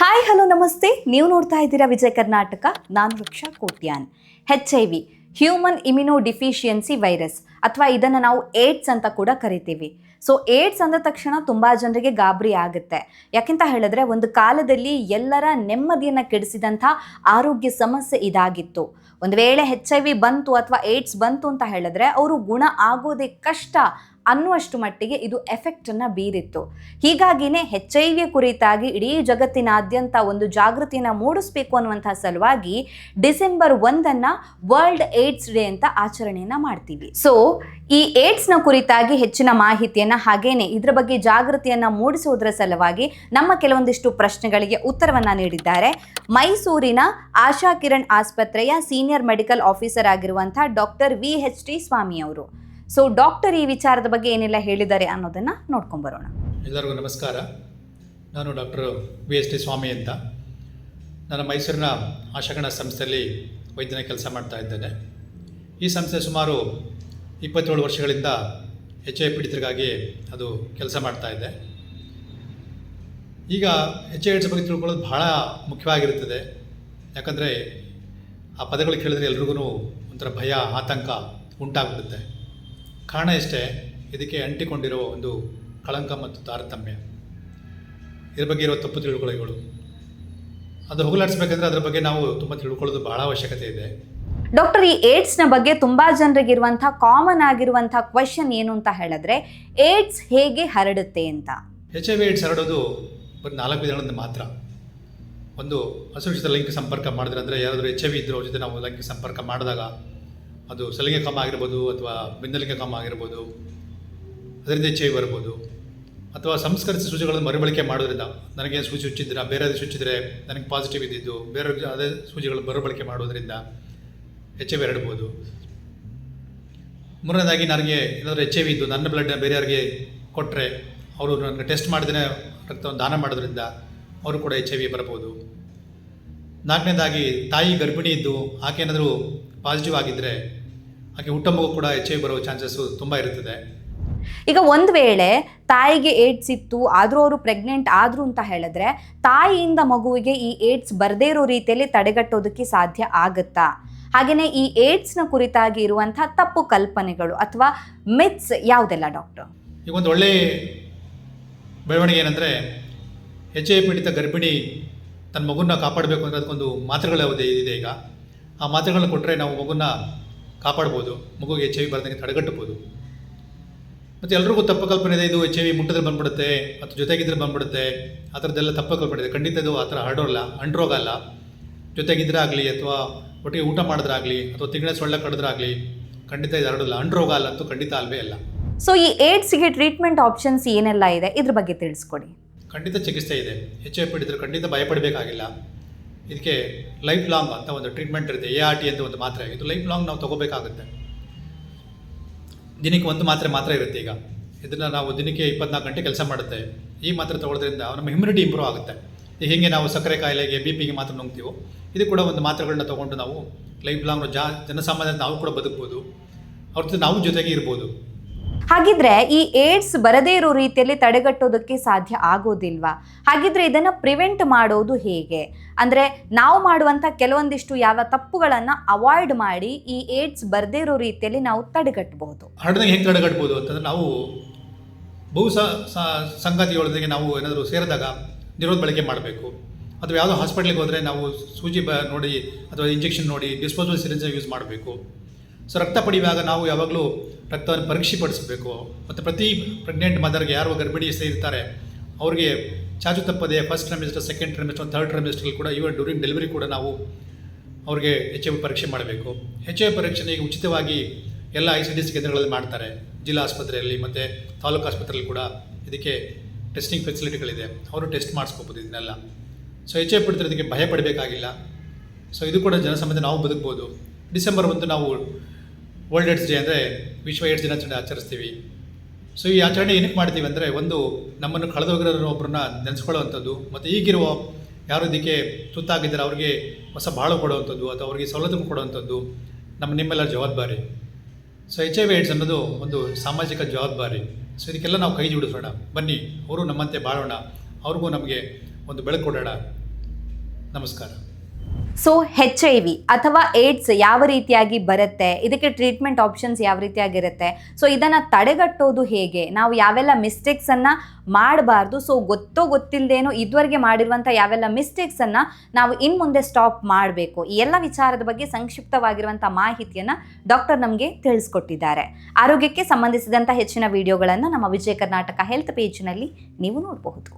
Hi hello ನಮಸ್ತೆ. ನೀವು ನೋಡ್ತಾ ಇದ್ದೀರಾ ವಿಜಯ ಕರ್ನಾಟಕ. ನಾನು Vriksha Kotian. H I V human immunodeficiency virus ಅಥವಾ ಇದನ್ನು ನಾವು ಏಡ್ಸ್ ಅಂತ ಕೂಡ ಕರಿತೀವಿ. ಸೊ ಏಡ್ಸ್ ಅಂದ ತಕ್ಷಣ ತುಂಬ ಜನರಿಗೆ ಗಾಬರಿ ಆಗುತ್ತೆ. ಯಾಕೆಂತ ಹೇಳಿದ್ರೆ ಒಂದು ಕಾಲದಲ್ಲಿ ಎಲ್ಲರ ನೆಮ್ಮದಿಯನ್ನು ಕೆಡಿಸಿದಂಥ ಆರೋಗ್ಯ ಸಮಸ್ಯೆ ಇದಾಗಿತ್ತು. ಒಂದು ವೇಳೆ ಹೆಚ್ ಐ ವಿ ಬಂತು ಅಥವಾ ಏಡ್ಸ್ ಬಂತು ಅಂತ ಹೇಳಿದ್ರೆ ಅವರು ಗುಣ ಆಗೋದೇ ಕಷ್ಟ. ಅನ್ನುವಷ್ಟು ಮಟ್ಟಿಗೆ ಇದು ಎಫೆಕ್ಟನ್ನು ಬೀರಿತ್ತು. ಹೀಗಾಗಿನೇ ಹೆಚ್ ಐ ವಿ ಕುರಿತಾಗಿ ಇಡೀ ಜಗತ್ತಿನಾದ್ಯಂತ ಒಂದು ಜಾಗೃತಿಯನ್ನು ಮೂಡಿಸಬೇಕು ಅನ್ನುವಂಥ ಸಲುವಾಗಿ ಡಿಸೆಂಬರ್ ಒಂದನ್ನು ವರ್ಲ್ಡ್ ಏಡ್ಸ್ ಡೇ ಅಂತ ಆಚರಣೆಯನ್ನು ಮಾಡ್ತೀವಿ. ಸೊ ಈ ಏಡ್ಸ್ನ ಕುರಿತಾಗಿ ಹೆಚ್ಚಿನ ಮಾಹಿತಿಯನ್ನು ಹಾಗೇನೆ ಇದರ ಬಗ್ಗೆ ಜಾಗೃತಿಯನ್ನು ಮೂಡಿಸುವುದರ ಸಲುವಾಗಿ ನಮ್ಮ ಕೆಲವೊಂದಿಷ್ಟು ಪ್ರಶ್ನೆಗಳಿಗೆ ಉತ್ತರವನ್ನು ನೀಡಿದ್ದಾರೆ. ಮೈಸೂರಿನ ಆಶಾ ಕಿರಣ್ ಆಸ್ಪತ್ರೆಯ ಸೀನಿಯರ್ ಮೆಡಿಕಲ್ ಆಫೀಸರ್ ಆಗಿರುವಂಥ doctor V H T Swamy ಅವರು. ಸೊ ಡಾಕ್ಟರ್ ಈ ವಿಚಾರದ ಬಗ್ಗೆ ಏನೆಲ್ಲ ಹೇಳಿದ್ದಾರೆ ಅನ್ನೋದನ್ನ ನೋಡ್ಕೊಂಡ್ ಬರೋಣ. ಎಲ್ಲರಿಗೂ ನಮಸ್ಕಾರ. ನಾನು doctor V S T Swamy ಅಂತ. ನಾನು ಮೈಸೂರಿನ ಆಶಗಣ ಸಂಸ್ಥೆಯಲ್ಲಿ ವೈದ್ಯನ ಕೆಲಸ ಮಾಡ್ತಾ ಇದ್ದೇನೆ. ಈ ಸಂಸ್ಥೆ ಸುಮಾರು ಇಪ್ಪತ್ತೇಳು ವರ್ಷಗಳಿಂದ ಎಚ್ ಐ ಪೀಡಿತರಿಗಾಗಿ ಅದು ಕೆಲಸ ಮಾಡ್ತಾ ಇದೆ. ಈಗ ಎಚ್ ಐ ಎಡ್ಸ್ ಬಗ್ಗೆ ತಿಳ್ಕೊಳ್ಳೋದು ಬಹಳ ಮುಖ್ಯವಾಗಿರುತ್ತದೆ. ಯಾಕಂದರೆ ಆ ಪದಗಳು ಕೇಳಿದ್ರೆ ಎಲ್ರಿಗೂ ಒಂಥರ ಭಯ, ಆತಂಕ ಉಂಟಾಗ್ಬಿಡುತ್ತೆ. ಕಾರಣ ಇಷ್ಟೇ ಇದಕ್ಕೆ ಅಂಟಿಕೊಂಡಿರೋ ಒಂದು ಕಳಂಕ ಮತ್ತು ತಾರತಮ್ಯ. ಇದ್ರ ಬಗ್ಗೆ ಇರೋ ತಪ್ಪು ತಿಳುವಳಿಕೆಗಳು ಅದು ಹೋಗಲಾಡಿಸ್ಬೇಕಂದ್ರೆ ಅದ್ರ ಬಗ್ಗೆ ನಾವು ತುಂಬ ತಿಳ್ಕೊಳ್ಳೋದು ಬಹಳ ಅವಶ್ಯಕತೆ ಇದೆ. ಡಾಕ್ಟರ್ ಈ ಏಡ್ಸ್ನ ಬಗ್ಗೆ ತುಂಬ ಜನರಿಗೆ ಇರುವಂತಹ ಕಾಮನ್ ಆಗಿರುವಂಥ ಕ್ವಶನ್ ಏನು ಅಂತ ಹೇಳಿದ್ರೆ ಏಡ್ಸ್ ಹೇಗೆ ಹರಡುತ್ತೆ ಅಂತ. ಎಚ್ ಐ ವಿ ಏಡ್ಸ್ ಹರಡೋದು ಒಂದು ನಾಲ್ಕು ವಿಧಗಳಿಂದ ಮಾತ್ರ. ಒಂದು ಅಸುರಕ್ಷಿತ ಲೈಂಗಿಕ ಸಂಪರ್ಕ ಮಾಡಿದ್ರೆ ಅಂದರೆ ಯಾರಾದರೂ ಎಚ್ ಐ ವಿ ಇದ್ದರೂ ಜೊತೆ ನಾವು ಲೈಂಗಿಕ ಸಂಪರ್ಕ ಮಾಡಿದಾಗ ಅದು ಸಲಿಗೆ ಕಮ್ಮ ಆಗಿರ್ಬೋದು ಅಥವಾ ಬೆನ್ನಲಿಂಗ ಕಮ್ಮ ಆಗಿರ್ಬೋದು, ಅದರಿಂದ ವಿ ಬರ್ಬೋದು. ಅಥವಾ ಸಂಸ್ಕರಿಸಿದ ಸೂಜಿಗಳನ್ನು ಮರುಬಳಕೆ ಮಾಡೋದ್ರಿಂದ ನನಗೆ ಸೂಚಿ ಹುಚ್ಚಿದ್ರೆ ಬೇರೆ ಸೂಚಿದ್ರೆ ನನಗೆ ಪಾಸಿಟಿವ್ ಇದ್ದಿದ್ದು, ಬೇರೆ ಅದೇ ಸೂಚಿಗಳು ಮರುಬಳಕೆ ಮಾಡೋದ್ರಿಂದ ಎಚ್ ಐ ವಿ ಹರಡ್ಬೋದು ಮೂರನೇದಾಗಿ ನನಗೆ ಏನಾದರೂ ಎಚ್ ಐ ವಿ ಇದ್ದು, ನನ್ನ ಬ್ಲಡ್ನ ಬೇರೆಯವ್ರಿಗೆ ಕೊಟ್ಟರೆ ಅವರು ನನಗೆ ಟೆಸ್ಟ್ ಮಾಡಿದ್ರೆ ರಕ್ತವನ್ನು ದಾನ ಮಾಡೋದ್ರಿಂದ ಅವರು ಕೂಡ ಎಚ್ ಐ ವಿ ಬರ್ಬೋದು. ನಾಲ್ಕನೇದಾಗಿ ತಾಯಿ ಗರ್ಭಿಣಿ ಇದ್ದು, ಆಕೆ ಏನಾದರೂ ಪಾಸಿಟಿವ್ ಆಗಿದ್ದರೆ ಹಾಗೆ ಊಟ ಮಗು ಕೂಡ ಎಚ್ ಐ ಬರೋ ಚಾನ್ಸಸ್ಸು ತುಂಬ ಇರುತ್ತದೆ. ಈಗ ಒಂದು ವೇಳೆ ತಾಯಿಗೆ ಏಡ್ಸ್ ಇತ್ತು ಆದರೂ ಅವರು ಪ್ರೆಗ್ನೆಂಟ್ ಆದ್ರು ಅಂತ ಹೇಳಿದ್ರೆ ತಾಯಿಯಿಂದ ಮಗುವಿಗೆ ಈ ಏಡ್ಸ್ ಬರದೇ ಇರೋ ರೀತಿಯಲ್ಲಿ ತಡೆಗಟ್ಟೋದಕ್ಕೆ ಸಾಧ್ಯ ಆಗುತ್ತಾ? ಹಾಗೆಯೇ ಈ ಏಡ್ಸ್ನ ನ ಕುರಿತಾಗಿ ಇರುವಂತಹ ತಪ್ಪು ಕಲ್ಪನೆಗಳು ಅಥವಾ ಮಿತ್ಸ್ ಯಾವುದೆಲ್ಲ ಡಾಕ್ಟರ್ ಈಗ ಒಂದು ಒಳ್ಳೆಯ ಬೆಳವಣಿಗೆ ಏನಂದರೆ ಎಚ್ ಐ ಪೀಡಿತ ಗರ್ಭಿಣಿ ತನ್ನ ಮಗುನ ಕಾಪಾಡಬೇಕು ಅಂದರೆ ಅದಕ್ಕೊಂದು ಮಾತ್ರೆಗಳ ಇದೆ ಈಗ. ಆ ಮಾತ್ರೆಗಳನ್ನ ಕೊಟ್ಟರೆ ನಾವು ಮಗುನ ಕಾಪಾಡ್ಬೋದು ಮಗುಗೆ ಎಚ್ ಐ ವಿ ಬರ್ದಂಗೆ ತಡೆಗಟ್ಟಬೋದು ಮತ್ತು ಎಲ್ರಿಗೂ ತಪ್ಪು ಕಲ್ಪನೆ ಇದೆ ಇದು ಎಚ್ ಐ ವಿ ಮುಟ್ಟಿದ್ರೆ ಬಂದ್ಬಿಡುತ್ತೆ ಮತ್ತು ಜೊತೆಗಿದ್ರೆ ಬಂದ್ಬಿಡುತ್ತೆ ಆ ಥರದ್ದೆಲ್ಲ ತಪ್ಪು ಕಲ್ಪನೆ ಇದೆ. ಖಂಡಿತ ಇದು ಆ ಥರ ಹರಡೋಲ್ಲ ಅಂಟ್ರೋಗಲ್ಲ ಜೊತೆಗಿದ್ರೆ ಆಗಲಿ ಅಥವಾ ಒಟ್ಟಿಗೆ ಊಟ ಮಾಡಿದ್ರಾಗಲಿ ಅಥವಾ ತಿಂಗಳ ಸೊಳ್ಳೆ ಕಡಿದ್ರಾಗಲಿ ಖಂಡಿತ ಇದು ಹರಡೋಲ್ಲ. ಅಂಟ್ರೋಗ ಅಲ್ಲ ಅಂತೂ ಖಂಡಿತ ಅಲ್ವೇ ಅಲ್ಲ ಸೊ ಈ ಏಡ್ಸ್ಗೆ ಟ್ರೀಟ್ಮೆಂಟ್ ಆಪ್ಷನ್ಸ್ ಏನೆಲ್ಲ ಇದೆ? ಇದ್ರ ಬಗ್ಗೆ ತಿಳಿಸ್ಕೊಡಿ. ಖಂಡಿತ ಚಿಕಿತ್ಸೆ ಇದೆ. ಎಚ್ ಐ ಪೀಡಿತರು ಖಂಡಿತ ಭಯಪಡಬೇಕಾಗಿಲ್ಲ. ಇದಕ್ಕೆ ಲೈಫ್ ಲಾಂಗ್ ಅಂತ ಒಂದು ಟ್ರೀಟ್ಮೆಂಟ್ ಇರುತ್ತೆ ಎ ಆರ್ ಟಿ ಅಂತ ಒಂದು ಮಾತ್ರೆ ಇದು ಲೈಫ್ ಲಾಂಗ್ ನಾವು ತಗೋಬೇಕಾಗುತ್ತೆ. ದಿನಕ್ಕೆ ಒಂದು ಮಾತ್ರೆ ಮಾತ್ರ ಇರುತ್ತೆ ಈಗ. ಇದನ್ನು ನಾವು ದಿನಕ್ಕೆ ಇಪ್ಪತ್ನಾಲ್ಕು ಗಂಟೆ ಕೆಲಸ ಮಾಡುತ್ತೆ. ಈ ಮಾತ್ರೆ ತಗೊಳ್ಳೋದ್ರಿಂದ ನಮ್ಮ ಇಮ್ಯುನಿಟಿ ಇಂಪ್ರೂವ್ ಆಗುತ್ತೆ. ಹೀಗೆ ನಾವು ಸಕ್ಕರೆ ಕಾಯಿಲೆಗೆ ಬಿ ಪಿಗೆ ಮಾತ್ರ ನುಂಗ್ತೀವೋ, ಇದು ಕೂಡ ಒಂದು ಮಾತ್ರೆಗಳನ್ನ ತೊಗೊಂಡು ನಾವು ಲೈಫ್ ಲಾಂಗ್ ಜಾ ಜನಸಾಮಾನ್ಯ ನಾವು ಕೂಡ ಬದುಕ್ಬೋದು. ಅವ್ರ ನಾವು ಜೊತೆಗೆ ಇರ್ಬೋದು. ಹಾಗಿದ್ರೆ ಈ ಏಡ್ಸ್ ಬರದೇ ಇರೋ ರೀತಿಯಲ್ಲಿ ತಡೆಗಟ್ಟೋದಕ್ಕೆ ಸಾಧ್ಯ ಆಗೋದಿಲ್ವಾ? ಹಾಗಿದ್ರೆ ಇದನ್ನ ಪ್ರಿವೆಂಟ್ ಮಾಡೋದು ಹೇಗೆ? ಅಂದ್ರೆ ನಾವು ಮಾಡುವಂತ ಕೆಲವೊಂದಿಷ್ಟು ಯಾವ ತಪ್ಪುಗಳನ್ನ ಅವಾಯ್ಡ್ ಮಾಡಿ ಈ ಏಡ್ಸ್ ಬರದೇ ಇರೋ ರೀತಿಯಲ್ಲಿ ನಾವು ತಡೆಗಟ್ಟಬಹುದು ಹರಡ್ದಂಗೆ ಹೆಂಗೆ ತಡೆಗಟ್ಬೋದು ಅಂತಂದ್ರೆ ನಾವು ಬಹು ಸಂಗತಿಗಳೊಂದಿಗೆ ನಾವು ಏನಾದರೂ ಸೇರಿದಾಗ ನಿರೋಧ ಬಳಕೆ ಮಾಡಬೇಕು. ಅಥವಾ ಯಾವುದೋ ಹಾಸ್ಪಿಟ್ಲಿಗೆ ಹೋದರೆ ನಾವು ಸೂಜಿ ಬ ನೋಡಿ ಅಥವಾ ಇಂಜೆಕ್ಷನ್ ನೋಡಿ ಡಿಸ್ಪೋಸಬಲ್ ಸಿರಿಂಜ್ ಯೂಸ್ ಮಾಡಬೇಕು. ಸೊ ರಕ್ತ ಪಡೆಯುವಾಗ ನಾವು ಯಾವಾಗಲೂ ರಕ್ತವನ್ನು ಪರೀಕ್ಷೆ ಪಡಿಸಬೇಕು ಮತ್ತು ಪ್ರತಿ ಪ್ರೆಗ್ನೆಂಟ್ ಮದರ್ಗೆ ಯಾರು ಗರ್ಭಿಣಿ ಇರ್ತಾರೆ, ಅವ್ರಿಗೆ ಚಾಚು ತಪ್ಪದೆ first trimester second trimester third ಟ್ರೈಮಿಸ್ಟರ್ಗಳು ಕೂಡ ಇವನ್ ಡ್ಯೂರಿಂಗ್ ಡೆಲಿವರಿ ಕೂಡ ನಾವು ಅವ್ರಿಗೆ ಎಚ್ ಐ ವಿ ಪರೀಕ್ಷೆ ಮಾಡಬೇಕು. ಎಚ್ ಐ ವಿ ಪರೀಕ್ಷೆಗೆ ಉಚಿತವಾಗಿ ಎಲ್ಲ ಐ ಸಿ ಡಿ ಸಿ ಕೇಂದ್ರಗಳಲ್ಲಿ ಮಾಡ್ತಾರೆ. ಜಿಲ್ಲಾ ಆಸ್ಪತ್ರೆಯಲ್ಲಿ ಮತ್ತು ತಾಲೂಕು ಆಸ್ಪತ್ರೆಯಲ್ಲಿ ಕೂಡ ಇದಕ್ಕೆ ಟೆಸ್ಟಿಂಗ್ ಫೆಸಿಲಿಟಿಗಳಿದೆ ಅವರು ಟೆಸ್ಟ್ ಮಾಡಿಸ್ಕೋಬೋದು ಇದನ್ನೆಲ್ಲ. ಸೊ ಎಚ್ ಐ ವಿ ಇದಕ್ಕೆ ಭಯ ಪಡಬೇಕಾಗಿಲ್ಲ. ಸೊ ಇದು ಕೂಡ ಜನಸಂಬಂಧ ನಾವು ಬದುಕ್ಬೋದು. ಡಿಸೆಂಬರ್ ಒಂದು ನಾವು ವರ್ಲ್ಡ್ ಏಡ್ಸ್ ಡೇ ಅಂದರೆ ವಿಶ್ವ ಏಡ್ಸ್ ದಿನಾಚರಣೆ ಆಚರಿಸ್ತೀವಿ. ಸೊ ಈ ಆಚರಣೆ ಏನಕ್ಕೆ ಮಾಡ್ತೀವಿ ಅಂದರೆ ಒಂದು ನಮ್ಮನ್ನು ಕಳೆದೋಗಿರೋ ಒಬ್ಬರನ್ನ ನೆನೆಸ್ಕೊಳ್ಳುವಂಥದ್ದು, ಮತ್ತು ಈಗಿರುವ ಯಾರು ಇದಕ್ಕೆ ತುತ್ತಾಗಿದ್ದಾರೆ ಅವ್ರಿಗೆ ಹೊಸ ಬಾಳು ಕೊಡುವಂಥದ್ದು ಅಥವಾ ಅವರಿಗೆ ಸವಲತ್ತು ಕೊಡುವಂಥದ್ದು ನಮ್ಮ ನಿಮ್ಮೆಲ್ಲರ ಜವಾಬ್ದಾರಿ. So H I V AIDS ಅನ್ನೋದು ಒಂದು ಸಾಮಾಜಿಕ ಜವಾಬ್ದಾರಿ. ಸೊ ಇದಕ್ಕೆಲ್ಲ ನಾವು ಕೈ ಜೋಡಿಸೋಣ. ಬನ್ನಿ, ಅವರು ನಮ್ಮಂತೆ ಬಾಳೋಣ. ಅವ್ರಿಗೂ ನಮಗೆ ಒಂದು ಬೆಳಕು ಕೊಡೋಣ. ನಮಸ್ಕಾರ. ಸೊ ಹೆಚ್ ಐ ವಿ ಅಥವಾ ಏಡ್ಸ್ ಯಾವ ರೀತಿಯಾಗಿ ಬರುತ್ತೆ? ಇದಕ್ಕೆ ಟ್ರೀಟ್ಮೆಂಟ್ ಆಪ್ಷನ್ಸ್ ಯಾವ ರೀತಿಯಾಗಿರುತ್ತೆ? ಸೊ ಇದನ್ನು ತಡೆಗಟ್ಟೋದು ಹೇಗೆ? ನಾವು ಯಾವೆಲ್ಲ ಮಿಸ್ಟೇಕ್ಸನ್ನು ಮಾಡಬಾರ್ದು. ಸೊ ಗೊತ್ತೋ ಗೊತ್ತಿಲ್ಲದೇನೋ ಇದುವರೆಗೆ ಮಾಡಿರುವಂಥ ಯಾವೆಲ್ಲ ಮಿಸ್ಟೇಕ್ಸನ್ನು ನಾವು ಇನ್ನು ಮುಂದೆ ಸ್ಟಾಪ್ ಮಾಡಬೇಕು. ಈ ಎಲ್ಲ ವಿಚಾರದ ಬಗ್ಗೆ ಸಂಕ್ಷಿಪ್ತವಾಗಿರುವಂಥ ಮಾಹಿತಿಯನ್ನು ಡಾಕ್ಟರ್ ನಮಗೆ ತಿಳಿಸ್ಕೊಟ್ಟಿದ್ದಾರೆ. ಆರೋಗ್ಯಕ್ಕೆ ಸಂಬಂಧಿಸಿದಂಥ ಹೆಚ್ಚಿನ ವಿಡಿಯೋಗಳನ್ನು ನಮ್ಮ ವಿಜಯ ಕರ್ನಾಟಕ ಹೆಲ್ತ್ ಪೇಜ್ನಲ್ಲಿ ನೀವು ನೋಡಬಹುದು.